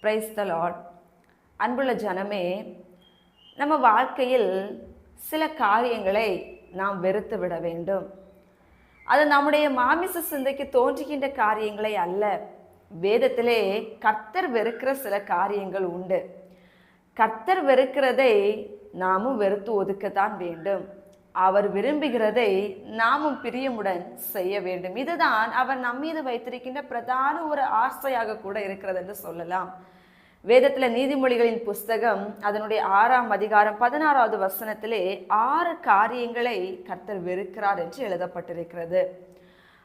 Praise the Lord அன்புள்ள ஜனமே நம்ம வாழ்க்கையில் சில காரியங்களை நாம் வெறுத்து விட வேண்டும். அது நம்முடைய மாமிச சிந்தைக்கு தோன்றுகின்ற காரியங்களை அல்ல. வேதத்திலே கர்த்தர் வெறுக்கிற சில காரியங்கள் உண்டு. கர்த்தர் வெறுக்கிறதை நாமும் வெறுத்து ஒதுக்கத்தான் வேண்டும். அவர் விரும்புகிறதை நாமும் பிரியமுடன் செய்ய வேண்டும். இதுதான் அவர் நம்மீது வைத்திருக்கின்ற பிரதான ஒரு ஆசையாக கூட இருக்கிறது என்று சொல்லலாம். வேதத்தில் நீதிமொழிகளின் புஸ்தகம் அதனுடைய ஆறாம் அதிகாரம் பதினாறாவது வசனத்திலே ஆறு காரியங்களை கர்த்தர் வெறுக்கிறார் என்று எழுதப்பட்டிருக்கிறது.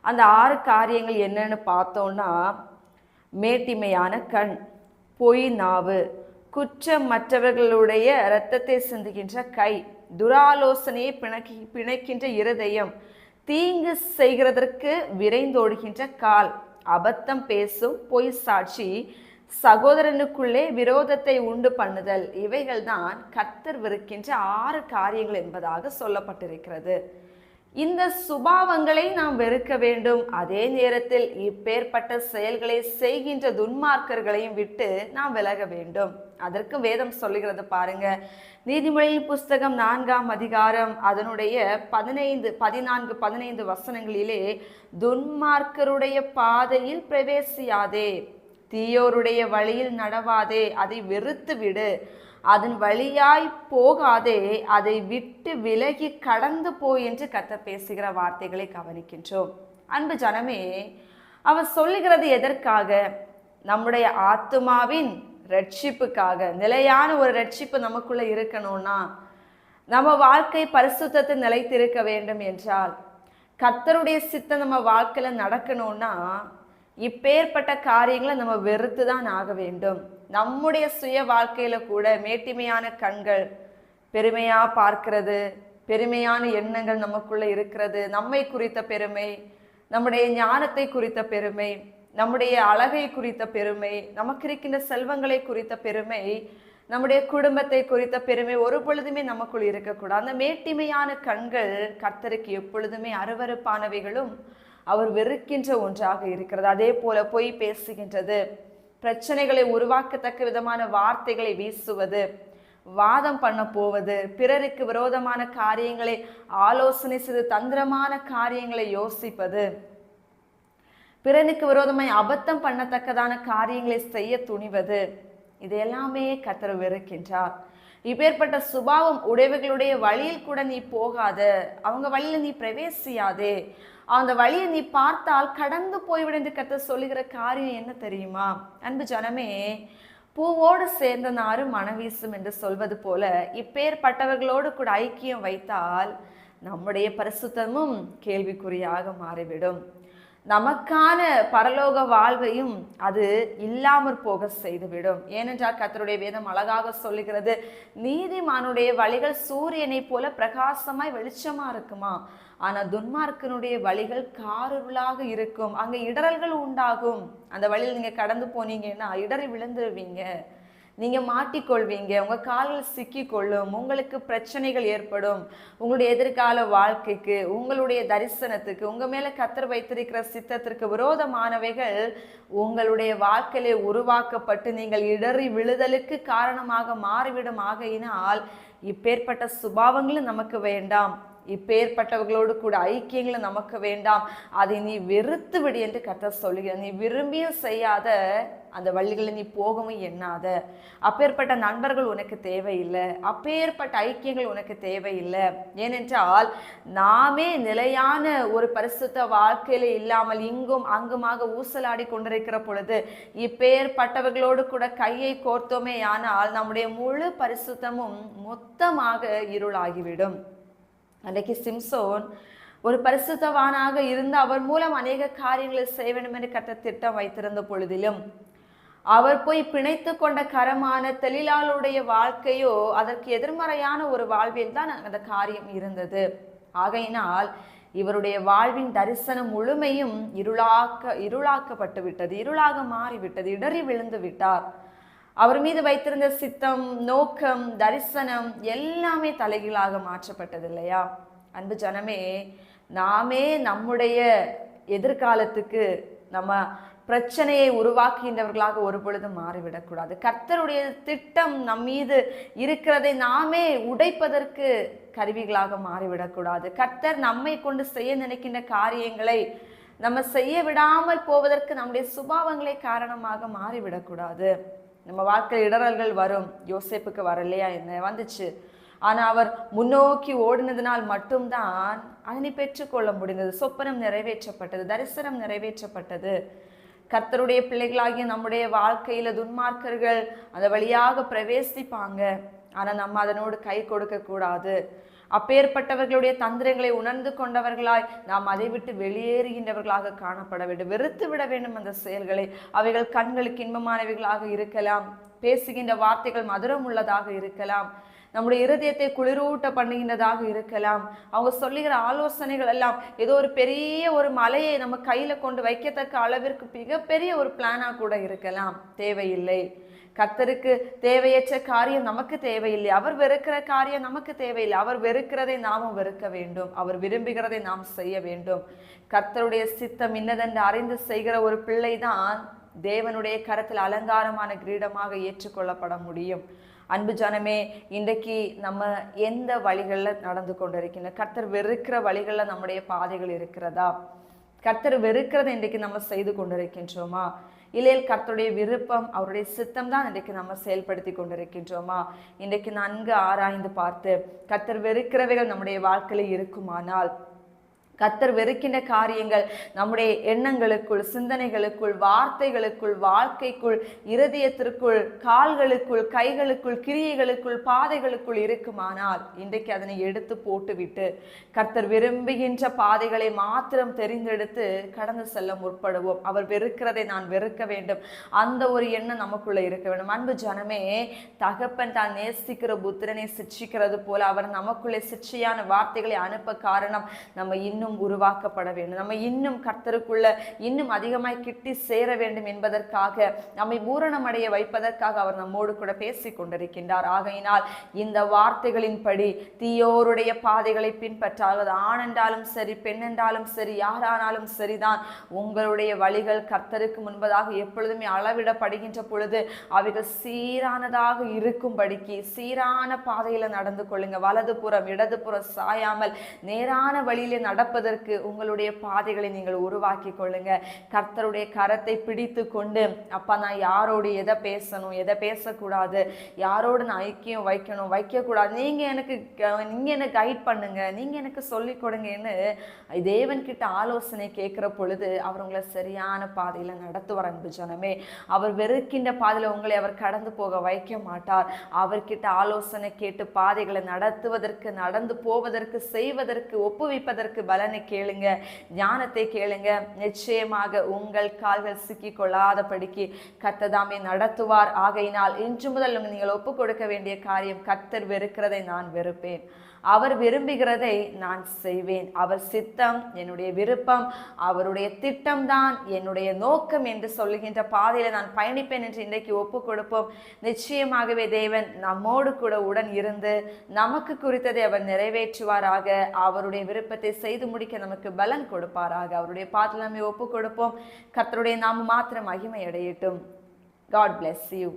அந்த ஆறு காரியங்கள் என்னன்னு பார்த்தோம்னா மேட்டிமையான கண் பொய் நாவு குற்றம் மற்றவர்களுடைய இரத்தத்தை சிந்துகின்ற கை துராலோசனையை பிணக்கி பிணைக்கின்ற இருதயம் தீங்கு செய்கிறதற்கு விரைந்தோடுகின்ற கால் அபத்தம் பேசும் பொய் சாட்சி சகோதரனுக்குள்ளே விரோதத்தை உண்டு பண்ணுதல் இவைகள்தான் கத்தர் வெறுக்கின்ற ஆறு காரியங்கள் என்பதாக சொல்லப்பட்டிருக்கிறது. இந்த சுபாவங்களை நாம் வெறுக்க வேண்டும். அதே நேரத்தில் இப்பேற்பட்ட செயல்களை செய்கின்ற துன்மார்க்கர்களையும் விட்டு நாம் விலக வேண்டும். அதற்கு வேதம் சொல்லுகிறது பாருங்க. நீதிமொழியின் புஸ்தகம் நான்காம் அதிகாரம் அதனுடைய பதினைந்து பதினான்கு பதினைந்து வசனங்களிலே துன்மார்க்கருடைய பாதையில் பிரவேசியாதே தீயோருடைய வழியில் நடவாதே அதை வெறுத்து விடு அதன் வழியாய் போகாதே அதை விட்டு விலகி கடந்து போய் என்று கத்த பேசுகிற வார்த்தைகளை கவனிக்கின்றோம். அன்பு ஜனமே அவர் சொல்லுகிறது எதற்காக? நம்முடைய ஆத்துமாவின் ரட்சிப்புக்காக நிலையான ஒரு ரட்சிப்பு நமக்குள்ளே இருக்கணும்னா நம்ம வாழ்க்கை பரிசுத்தத்தை நிலைத்திருக்க வேண்டும் என்றால் கத்தருடைய சித்தம் நம்ம வாழ்க்கையில் நடக்கணும்னா இப்பேற்பட்ட காரியங்களை நம்ம வெறுத்து தான் ஆக வேண்டும். நம்முடைய சுய வாழ்க்கையில் கூட மேட்டிமையான கண்கள் பெருமையாக பார்க்கிறது பெருமையான எண்ணங்கள் நமக்குள்ளே இருக்கிறது நம்மை குறித்த பெருமை நம்முடைய ஞானத்தை குறித்த பெருமை நம்முடைய அழகை குறித்த பெருமை நமக்கு இருக்கின்ற செல்வங்களை குறித்த பெருமை நம்முடைய குடும்பத்தை குறித்த பெருமை ஒரு பொழுதுமே நமக்குள் இருக்கக்கூடாது. அந்த மேட்டிமையான கண்கள் கர்த்தருக்கு எப்பொழுதுமே அருவருப்பானவைகளும் அவர் வெறுக்கின்ற ஒன்றாக இருக்கிறது. அதே போல பொய் பேசுகின்றது பிரச்சனைகளை உருவாக்கத்தக்க விதமான வார்த்தைகளை வீசுவது வாதம் பண்ண போவது பிறருக்கு விரோதமான காரியங்களை ஆலோசனை செய்து தந்திரமான காரியங்களை யோசிப்பது பிறனுக்கு விரோதமாய் அபத்தம் பண்ணத்தக்கதான காரியங்களை செய்ய துணிவது. இது எல்லாமே கத்தர் வெறுக்கின்றார். இப்பேற்பட்ட சுபாவம் உடையவர்களுடைய வழியில் கூட நீ போகாத. அவங்க வழியில் நீ பிரவேசியாதே. அந்த வழியை நீ பார்த்தால் கடந்து போய்விட என்று கத்த சொல்லுகிற காரியம் என்ன தெரியுமா? அன்பு ஜனமே பூவோடு சேர்ந்த நாறு மனவீசும் என்று சொல்வது போல இப்பேற்பட்டவர்களோடு கூட ஐக்கியம் வைத்தால் நம்முடைய பரிசுத்தமும் கேள்விக்குறியாக மாறிவிடும். நமக்கான பரலோக வாழ்வையும் அது இல்லாமற் போக செய்துவிடும். ஏனென்றால் கத்தருடைய வேதம் அழகாக சொல்லுகிறது நீதிமானுடைய வழிகள் சூரியனைப் போல பிரகாசமாய் வெளிச்சமா இருக்குமா? ஆனால் துன்மார்க்கனுடைய வழிகள் காரருளாக இருக்கும். அங்கே இடறல்கள் உண்டாகும். அந்த வழியில் நீங்கள் கடந்து போனீங்கன்னா இடறி விழுந்துருவீங்க. நீங்க மாட்டிக்கொள்வீங்க உங்க கால்கள் சிக்கிக்கொள்ளும் உங்களுக்கு பிரச்சனைகள் ஏற்படும். உங்களுடைய எதிர்கால வாழ்க்கைக்கு உங்களுடைய தரிசனத்துக்கு உங்க மேல கத்தர் வைத்திருக்கிற சித்தத்திற்கு விரோதமானவைகள் உங்களுடைய வாழ்க்கையிலே உருவாக்கப்பட்டு நீங்கள் இடறி விழுதலுக்கு காரணமாக மாறிவிடும். ஆகையினால் இப்பேற்பட்ட சுபாவங்களும் நமக்கு வேண்டாம். இப்பேற்பட்டவர்களோடு கூட ஐக்கியங்களும் நமக்கு வேண்டாம். அதை நீ வெறுத்து விடு என்று கர்த்தர் சொல்லுகிறார். நீ விரும்பியும் செய்யாத அந்த வழிகளில் நீ போகவும் எண்ணாத. அப்பேற்பட்ட நண்பர்கள் உனக்கு தேவையில்லை. அப்பேற்பட்ட ஐக்கியங்கள் உனக்கு தேவையில்லை. ஏனென்றால் நாமே நிலையான ஒரு பரிசுத்த வாழ்க்கையில் இல்லாமல் இங்கும் அங்குமாக ஊசலாடி கொண்டிருக்கிற பொழுது இப்பேற்பட்டவர்களோடு கூட கையை கோர்த்தோமே ஆனால் நம்முடைய முழு பரிசுத்தமும் மொத்தமாக இருளாகிவிடும். அன்றைக்கு சிம்சோன் ஒரு பரிசுத்தவானாக இருந்து அவர் மூலம் அநேக காரியங்களை செய்ய வேண்டும் என்று கட்ட திட்டம் வைத்திருந்த பொழுதிலும் அவர் போய் பிணைத்து கொண்ட கரமான தெளிலாளுடைய வாழ்க்கையோ அதற்கு எதிர்மறையான ஒரு வாழ்வில் தான் அந்த காரியம் இருந்தது. ஆகையினால் இவருடைய வாழ்வின் தரிசனம் முழுமையும் இருளாக்க இருளாக்கப்பட்டு விட்டது இருளாக மாறிவிட்டது இடறி விழுந்து விட்டார். அவர் மீது வைத்திருந்த சித்தம் நோக்கம் தரிசனம் எல்லாமே தலைகீழாக மாற்றப்பட்டது இல்லையா அன்பு ஜனமே நாமே நம்முடைய எதிர்காலத்துக்கு நம்ம பிரச்சனையை உருவாக்குகின்றவர்களாக ஒரு பொழுது மாறிவிடக்கூடாது. கர்த்தருடைய திட்டம் நம் மீது இருக்கிறதை நாமே உடைப்பதற்கு கருவிகளாக மாறிவிடக்கூடாது. கர்த்தர் நம்மை கொண்டு செய்ய நினைக்கின்ற காரியங்களை நம்ம செய்ய விடாமல் போவதற்கு நம்முடைய சுபாவங்களே காரணமாக மாறிவிடக்கூடாது. நம்ம வாழ்க்கையில் இடரல்கள் வரும். யோசேப்புக்கு வரலையா? என்ன வந்துச்சு? ஆனால் அவர் முன்னோக்கி ஓடினதினால் மட்டும்தான் அதனை பெற்றுக்கொள்ள முடிந்தது. சொப்பனம் நிறைவேற்றப்பட்டது தரிசனம் நிறைவேற்றப்பட்டது. கர்த்தருடைய பிள்ளைகளாகிய நம்முடைய வாழ்க்கையில் துன்மார்க்கர்கள் அந்த வழியாக பிரவேசிப்பாங்க. ஆனால் நம்ம அதனோடு கை கொடுக்கக்கூடாது அப்பேற்பட்டவர்களுடைய தந்திரங்களை உணர்ந்து கொண்டவர்களாய் நாம் அதை விட்டு வெளியேறுகின்றவர்களாக காணப்பட வேண்டும். வெறுத்து விட வேண்டும் அந்த செயல்களை. அவைகள் கண்களுக்கு இன்பமானவைகளாக இருக்கலாம். பேசுகின்ற வார்த்தைகள் மதுரம் உள்ளதாக இருக்கலாம். நம்முடைய இருதயத்தை குளிரூட்ட பண்ணுகின்றதாக இருக்கலாம். அவங்க சொல்லுகிற ஆலோசனைகள் எல்லாம் ஏதோ ஒரு பெரிய ஒரு மலையை நம்ம கையில கொண்டு வைக்கத்தக்க அளவிற்கு மிகப்பெரிய ஒரு பிளானா கூட இருக்கலாம். தேவையில்லை. கர்த்தருக்கு தேவையற்ற காரியம் நமக்கு தேவையில்லை. அவர் வெறுக்கிற காரியம் நமக்கு தேவையில்லை. அவர் வெறுக்கிறதை நாமும் வெறுக்க வேண்டும். அவர் விரும்புகிறதை நாம் செய்ய வேண்டும். கர்த்தருடைய சித்தம் இன்னதென்று அறிந்து செய்கிற ஒரு பிள்ளைதான் தேவனுடைய கரத்தில் அலங்காரமான கிரீடமாக ஏற்றுக்கொள்ளப்பட முடியும். அன்பு ஜனமே இன்றைக்கு நம்ம எந்த வழிகளில் நடந்து கொண்டிருக்கின்ற கர்த்தர் வெறுக்கிற வழிகளில் நம்முடைய பாதைகள் இருக்கிறதா? கர்த்தர் வெறுக்கிறதை இன்றைக்கு நம்ம செய்து கொண்டிருக்கின்றோமா? இல்லையில் கர்த்தருடைய விருப்பம் அவருடைய சித்தம் தான் இன்றைக்கு நம்ம செயல்படுத்தி கொண்டிருக்கின்றோமா? இன்றைக்கு நன்கு ஆராய்ந்து பார்த்து கர்த்தர் வெறுக்கிறவைகள் நம்முடைய வாழ்க்கையில் இருக்குமானால் கத்தர் வெறுக்கின்ற காரியங்கள் நம்முடைய எண்ணங்களுக்குள் சிந்தனைகளுக்குள் வார்த்தைகளுக்குள் வாழ்க்கைக்குள் இருதயத்திற்குள் கால்களுக்குள் கைகளுக்குள் கிரியைகளுக்குள் பாதைகளுக்குள் இருக்குமானால் இன்றைக்கு அதனை எடுத்து போட்டுவிட்டு கர்த்தர் விரும்புகின்ற பாதைகளை மாத்திரம் தெரிந்தெடுத்து கடந்து செல்ல முற்படுவோம். அவர் வெறுக்கிறதை நான் வெறுக்க வேண்டும். அந்த ஒரு எண்ணம் நமக்குள்ள இருக்க வேண்டும். அன்பு ஜனமே தகப்பன் தான் நேசிக்கிற புத்திரனை சிச்சிக்கிறது போல அவர் நமக்குள்ளே சிச்சையான வார்த்தைகளை அனுப்ப காரணம் நம்ம இன்னும் உருவாக்கப்பட வேண்டும். நம்ம இன்னும் கர்த்தருக்குள்ள இன்னும் அதிகமாய் கிட்டி சேர வேண்டும் என்பதற்காக நம்மை பூரணமடைய வைப்பதற்காக அவர் நம்மோடு கூட பேசிக் கொண்டிருக்கின்றார். ஆகையினால் இந்த வார்த்தைகளின்படி தீயோருடைய பாதைகளை பின்பற்றாவது ஆண் சரி பெண்ணென்றாலும் சரி யாரானாலும் சரிதான். உங்களுடைய வழிகள் கர்த்தருக்கு முன்பதாக எப்பொழுதுமே அளவிடப்படுகின்ற பொழுது அவைகள் சீரானதாக இருக்கும்படிக்கு சீரான பாதையில் நடந்து கொள்ளுங்க. வலதுபுறம் இடதுபுறம் சாயாமல் நேரான வழியிலே நடப்பதற்கு உங்களுடைய பாதைகளை நீங்கள் உருவாக்கி கொள்ளுங்க. கர்த்தருடைய கரத்தை பிடித்து கொண்டு அப்பா நான் யாரோடு எதை பேசணும்? எதை பேசக்கூடாது? யாரோடு நான் ஐக்கியம் வைக்கணும்? வைக்கக்கூடாது? நீங்கள் எனக்கு க- எனக்கு கைட் பண்ணுங்க? நீங்கள் எனக்கு சொல்லிக் கொடுங்கன்னு தேவன்கிட்ட ஆலோசனை கேட்குற பொழுது அவர் உங்களை சரியான பாதையில் நடத்துவார் அன்பு ஜனமே. அவர் வெறுக்கின்ற பாதையில் உங்களை அவர் கடந்து போக வைக்க மாட்டார். அவர்கிட்ட ஆலோசனை கேட்டு பாதைகளை நடத்துவதற்கு நடந்து போவதற்கு செய்வதற்கு ஒப்புவிப்பதற்கு பல பலனை கேளுங்க ஞானத்தை கேளுங்க. நிச்சயமாக உங்கள் கால்கள் சிக்கி கொள்ளாதபடிக்கு கத்ததாமே நடத்துவார். ஆகையினால் இன்று முதல் நீங்கள் ஒப்பு கொடுக்க வேண்டிய காரியம் கர்த்தர் வெறுக்கிறதை நான் வெறுப்பேன். அவர் விரும்புகிறதை நான் செய்வேன். அவர் சித்தம் என்னுடைய விருப்பம் அவருடைய திட்டம்தான் என்னுடைய நோக்கம் என்று சொல்லுகின்ற பாதையில் நான் பயணிப்பேன் என்று இன்றைக்கு ஒப்பு கொடுப்போம். நிச்சயமாகவே தேவன் நம்மோடு கூட உடன் இருந்து நமக்கு குறித்ததை அவர் நிறைவேற்றுவாராக. அவருடைய விருப்பத்தை செய்து முடிக்க நமக்கு பலன் கொடுப்பாராக. அவருடைய பாதையில் நம்மை ஒப்பு கொடுப்போம். கர்த்தருடைய நாம மாத்திரம் மகிமை அடையட்டும் காட் பிளெஸ் யூ